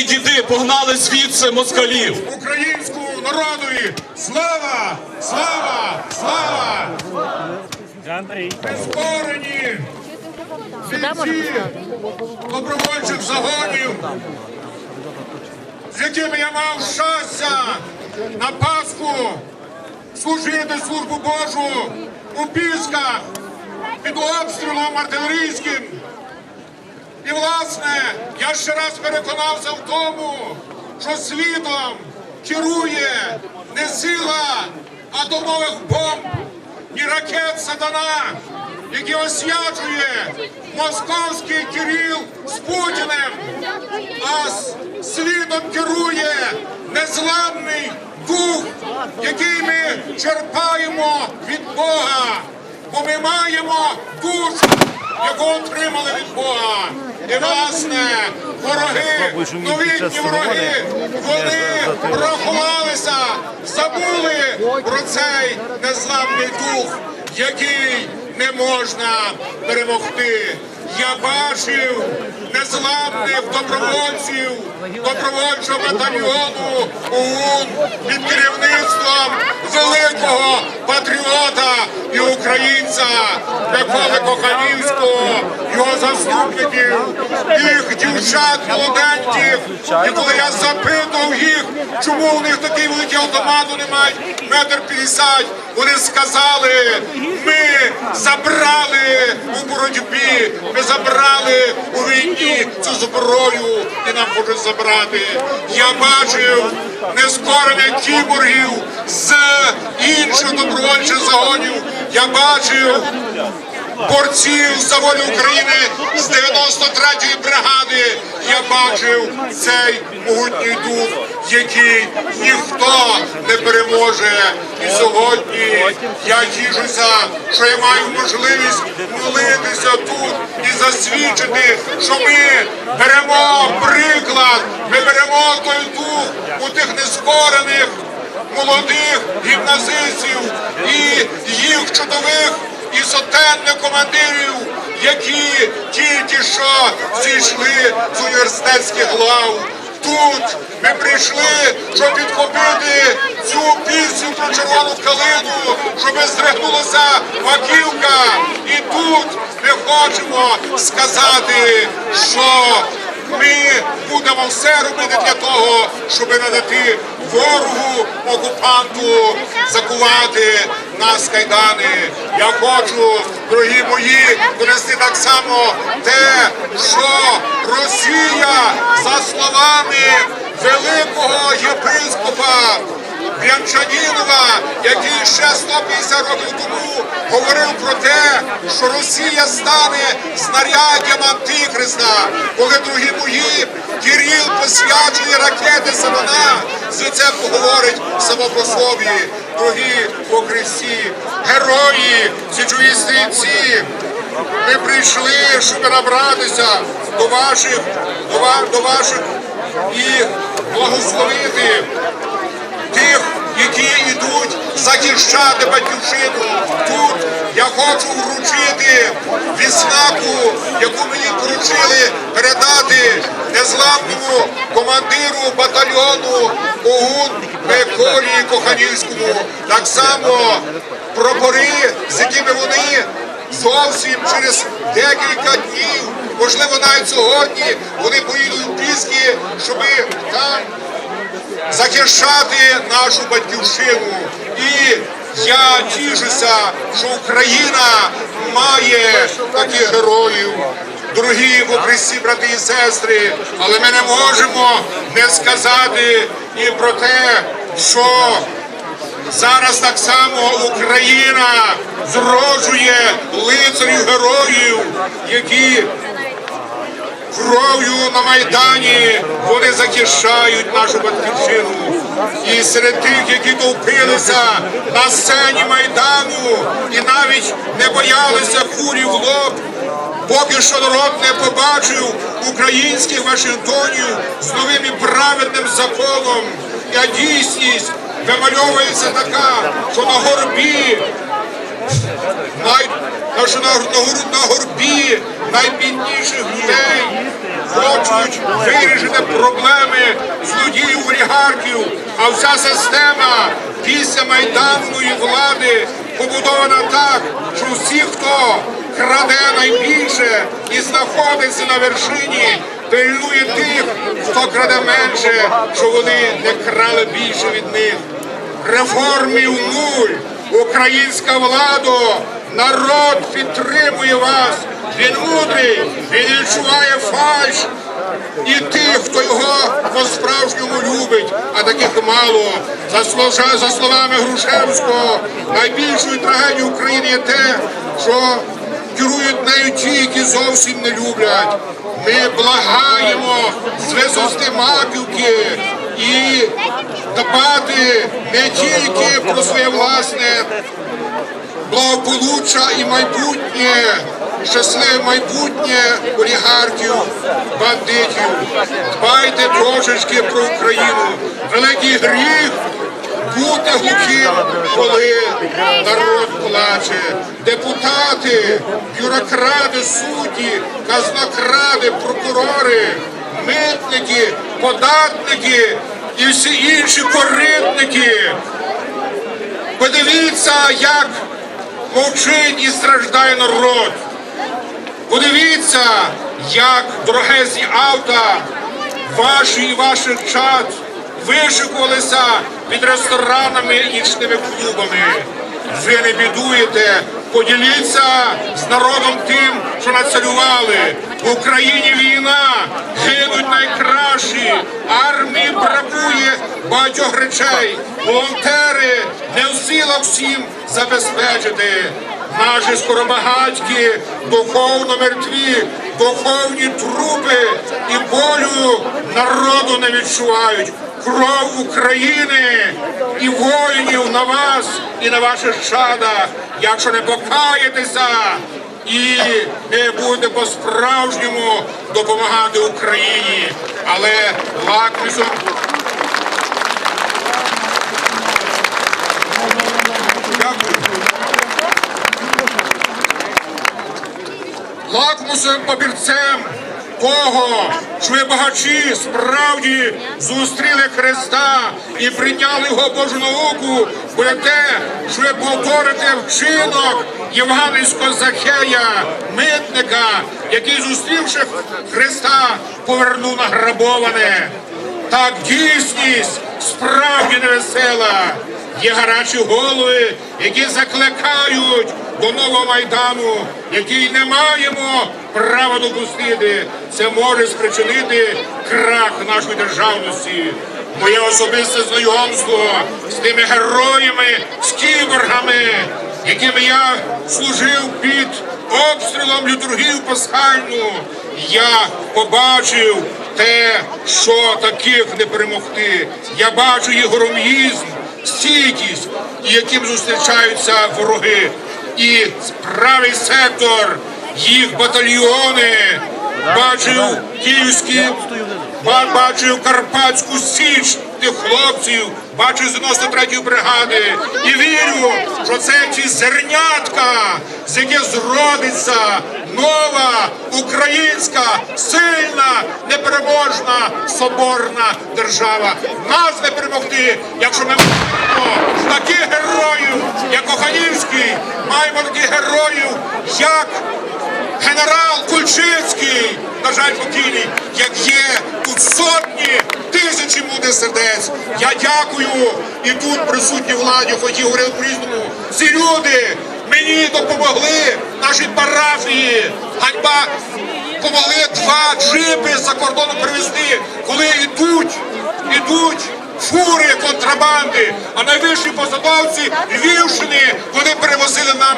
і діди погнали звідси москалів. Українському народові слава! Слава! Слава! Андрій. Нескорені бійці добровольчих загонів, з якими я мав щастя на Пасху служити службу Божу у Пісках під обстрілом артилерійським. І власне я ще раз переконався в тому, що світом керує не сила атомових бомб, ні ракет сатана, які освячує московський Кирил з Путіним, а світом керує незламний дух, який ми черпаємо від Бога, бо ми маємо душу, яку отримали від Бога. І власне вороги, новітні вороги, вони порахувалися, забули про цей незламний дух, який не можна перемогти. Я бачив незламних добровольців добровольчого батальйону ОУН під керівництвом великого патріота і українця Миколи Коханівського, його заступників, їх дівчат молоденьких. І коли я запитував їх, чому у них такий великий автомат, вони мають метр п'ятдесят, вони сказали, ми забрали у боротьбі, ми забрали у війні цю зброю і нам хочуть забрати. Я бачив нескорених кіборгів з інших добровольчих загонів. Я бачив борців за волю України з 93-ї бригади. Я бачив цей могутній дух, який ніхто не переможе. І сьогодні я тішуся, що я маю можливість молитися тут і засвідчити, що ми беремо приклад, ми беремо той дух у тих нескорених молодих гімназистів і їх чудових і сотенних командирів, які тільки що зійшли з університетських лав. Тут ми прийшли, щоб підхопити цю пісню про червону калину, щоб здригнулася маківка. І тут ми хочемо сказати, що ми будемо все робити для того, щоб надати ворогу, окупанту закувати нас кайдани. Я хочу, дорогі мої, донести так само те, що Росія, за словами великого єпископа В'янчанінова, який ще 150 років тому говорив про те, що Росія стане знаряддям антихриста, коли другі мої Кирил посвячує ракети Сатана, це говорить само по собі, дорогі по Христі, герої, січові стрільці. Ми прийшли, щоб набратися до ваших, до, до ваших і благословити тих, захищати батьківщину. Тут я хочу вручити відзнаку, яку мені поручили передати незламному командиру батальйону ОУН Миколі Коханівському. Так само прапори, з якими вони зовсім через декілька днів, можливо, навіть сьогодні, вони поїдуть в Піски, щоб там захищати нашу батьківщину. І я тішуся, що Україна має таких героїв. Дорогі во Христі, брати і сестри, але ми не можемо не сказати і про те, що зараз так само Україна зроджує лицарів героїв, які кров'ю на Майдані вони захищають нашу батьківщину. І серед тих, які товпилися на сцені Майдану і навіть не боялися курі в лоб, поки що народ не побачив українських Вашингтонів з новим і праведним законом. А дійсність вимальовується така, що на горбі най, на горбі найбідніших людей хочуть вирішити проблеми злодіїв олігархів, а вся система після майданної влади побудована так, що всі, хто краде найбільше і знаходиться на вершині, пильнує тих, хто краде менше, що вони не крали більше від них. Реформів нуль. Українська влада, народ підтримує вас. Він мудрий, відчуває фальш. І тих, хто його по-справжньому любить, а таких мало. За, слова- за словами Грушевського, найбільшою трагедією України є те, що керують нею ті, які зовсім не люблять. Ми благаємо звезости маківки і дбати не тільки про своє власне благополуччя і майбутнє, щасливе майбутнє олігархів, бандитів. Дбайте трошечки про Україну. Великий гріх бути глухим, коли народ плаче. Депутати, бюрократи, судді, казнокради, прокурори, митники, податники і всі інші коритники. Подивіться, як мовчить і страждає народ. Подивіться, як дорогезні авто ваші і ваших чад вишикувалися під ресторанами і нічними клубами. Ви не бідуєте, поділіться з народом тим, що нацелювали. В Україні війна, гинуть найкращі, армії бракує багатьох речей. Волонтери не в силах всім забезпечити. Наші скоробагатьки духовно мертві, духовні трупи і болю народу не відчувають. Кров України і воїнів на вас і на ваших чадах, якщо не покаєтеся і не будете по-справжньому допомагати Україні. Але лакмусом Дякую. Лакмусовим папірцем того, що ви багачі справді зустріли Христа і прийняли його Божу науку, буде те, що ви повторите вчинок євангельського Захея, митника, який, зустрівши Христа, повернув награбоване. Так дійсність справді невесела. Є гарячі голови, які закликають до нового майдану, який не маємо права допустити. Це може спричинити крах нашої державності. Моє особисте знайомство з тими героями, з кіборгами, якими я служив під обстрілом літургію пасхальну. Я побачив те, що таких не перемогти. Я бачу їх громізм, стійкість, яким зустрічаються вороги. І правий сектор, їх батальйони, бачив київські, ба- бачив Карпатську Січ тих хлопців, бачив з 93-ї бригади. І вірю, що це ті зернятка, з яких зродиться нова українська, сильна, непереможна, соборна держава. Нас не перемогти, якщо ми маємо таких героїв, як Оханівський, маємо таких героїв, як генерал Кульчицький, на жаль, покійний, як є тут сотні, тисячі мудрих сердець. Я дякую і тут присутні владі, хоч і говорили по-різному. Ці люди мені допомогли, наші парафії, ганьба допомогли два джипи з-за кордону привезти, коли йдуть, йдуть. Фури контрабанди, а найвищі посадовці Львівщини вони перевозили нам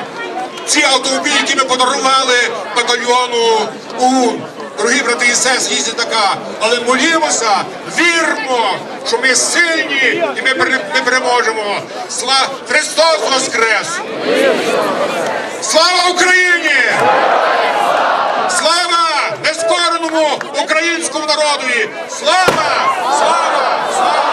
ці автомобілі, які ми подарували батальйону ОУН. Дорогі брати і сестри, їздять така. Але молімося, вірмо, що ми сильні і ми, ми переможемо. Слава Христос Воскрес! Слава Україні! Слава нескореному українському народові! Слава! Слава! Слава!